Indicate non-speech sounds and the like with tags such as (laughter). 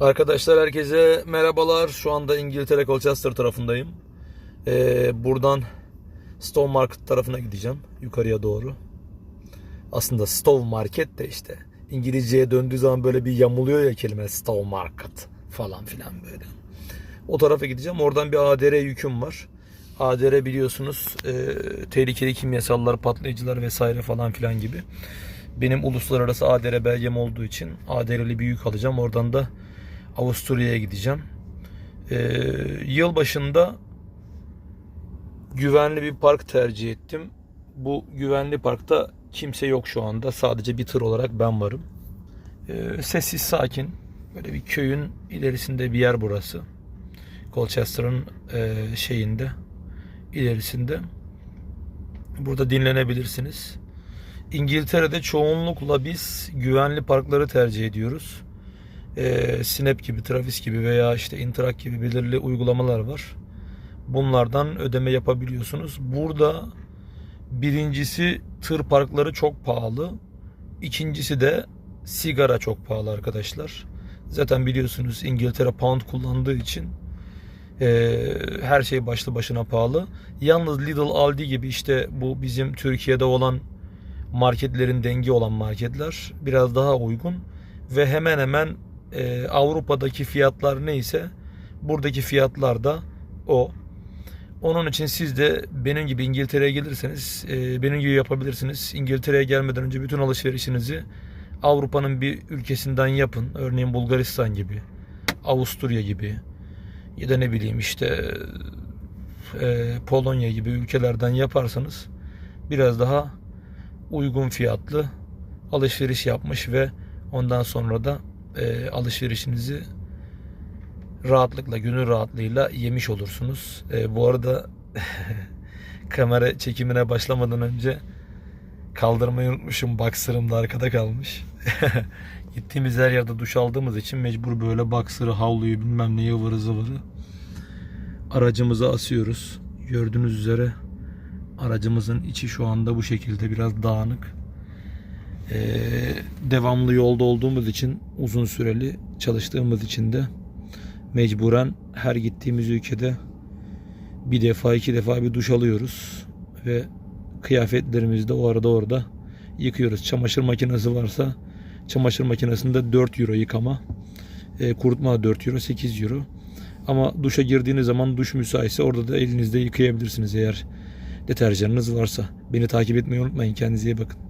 Arkadaşlar herkese merhabalar. Şu anda İngiltere Colchester tarafındayım. Ee, buradan Stowe Market tarafına gideceğim. Yukarıya doğru. Aslında Stowe Market de işte. İngilizceye döndüğü zaman böyle bir yamuluyor ya kelime Stowe Market falan filan böyle. O tarafa gideceğim. Oradan bir ADR yüküm var. ADR biliyorsunuz e, tehlikeli kimyasallar, patlayıcılar vesaire falan filan gibi. Benim uluslararası ADR belgem olduğu için ADR'li bir yük alacağım. Oradan da Avusturya'ya gideceğim. Ee, yıl başında güvenli bir park tercih ettim. Bu güvenli parkta kimse yok şu anda. Sadece bir tır olarak ben varım. Ee, sessiz sakin. Böyle bir köyün ilerisinde bir yer burası. Colchester'ın e, şeyinde ilerisinde. Burada dinlenebilirsiniz. İngiltere'de çoğunlukla biz güvenli parkları tercih ediyoruz e, Snap gibi, Travis gibi veya işte Interact gibi belirli uygulamalar var. Bunlardan ödeme yapabiliyorsunuz. Burada birincisi tır parkları çok pahalı. İkincisi de sigara çok pahalı arkadaşlar. Zaten biliyorsunuz İngiltere pound kullandığı için e, her şey başlı başına pahalı. Yalnız Lidl, Aldi gibi işte bu bizim Türkiye'de olan marketlerin dengi olan marketler biraz daha uygun ve hemen hemen e, Avrupa'daki fiyatlar neyse buradaki fiyatlar da o. Onun için siz de benim gibi İngiltere'ye gelirseniz e, benim gibi yapabilirsiniz. İngiltere'ye gelmeden önce bütün alışverişinizi Avrupa'nın bir ülkesinden yapın. Örneğin Bulgaristan gibi, Avusturya gibi ya da ne bileyim işte e, Polonya gibi ülkelerden yaparsanız biraz daha uygun fiyatlı alışveriş yapmış ve ondan sonra da e, alışverişinizi rahatlıkla, gönül rahatlığıyla yemiş olursunuz. E, bu arada (laughs) kamera çekimine başlamadan önce kaldırmayı unutmuşum. Boxer'ım da arkada kalmış. (laughs) Gittiğimiz her yerde duş aldığımız için mecbur böyle boxer'ı, havluyu bilmem neyi ıvırı zıvırı aracımıza asıyoruz. Gördüğünüz üzere aracımızın içi şu anda bu şekilde biraz dağınık. Ee, devamlı yolda olduğumuz için uzun süreli çalıştığımız için de mecburen her gittiğimiz ülkede bir defa iki defa bir duş alıyoruz ve kıyafetlerimizi de o arada orada yıkıyoruz. Çamaşır makinesi varsa çamaşır makinesinde 4 euro yıkama e, kurutma 4 euro 8 euro ama duşa girdiğiniz zaman duş müsaitse orada da elinizde yıkayabilirsiniz eğer deterjanınız varsa. Beni takip etmeyi unutmayın. Kendinize iyi bakın.